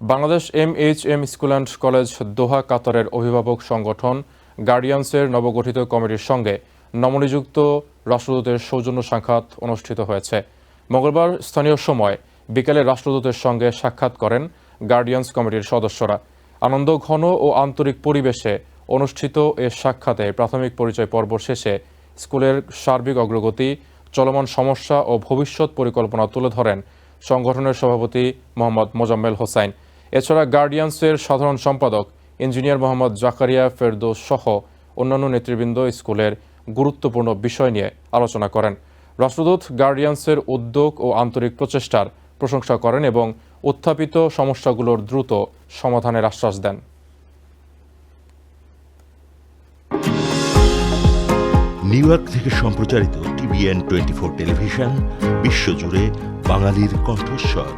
Bangladesh M H M school and college Doha কাতারের অভিভাবক সংগঠন গার্ডিয়ানসের নবগঠিত কমিটির সঙ্গে নবনিযুক্ত রাষ্ট্রদূতের সৌজন্য সাক্ষাৎ অনুষ্ঠিত হয়েছে। মঙ্গলবার স্থানীয় সময় বিকেলে রাষ্ট্রদূতের সঙ্গে সাক্ষাৎ করেন গার্ডিয়ানস কমিটির সদস্যরা। আনন্দ ঘন ও আন্তরিক পরিবেশে অনুষ্ঠিত এ সাক্ষাতে প্রাথমিক পরিচয় পর্ব শেষে স্কুলের সার্বিক অগ্রগতি, চলমান সমস্যা ও ভবিষ্যৎ পরিকল্পনা তুলে ধরেন সংগঠনের সভাপতি মোহাম্মদ মোজাম্মেল হোসাইন। এছাড়া গার্ডিয়ানসের সাধারণ সম্পাদক ইঞ্জিনিয়ার মোহাম্মদ জাকারিয়া ফেরদোস সহ অন্যান্য নেতৃবৃন্দ স্কুলের গুরুত্বপূর্ণ বিষয় নিয়ে আলোচনা করেন। রাষ্ট্রদূত গার্ডিয়ানসের উদ্যোগ ও আন্তরিক প্রচেষ্টার প্রশংসা করেন এবং উত্থাপিত সমস্যাগুলোর দ্রুত সমাধানের আশ্বাস দেন। নিউ ইয়র্ক থেকে সম্প্রচারিত টিভিএন টোয়েন্টি ফোর টেলিভিশন বিশ্বজুড়ে বাঙালির কণ্ঠস্বর।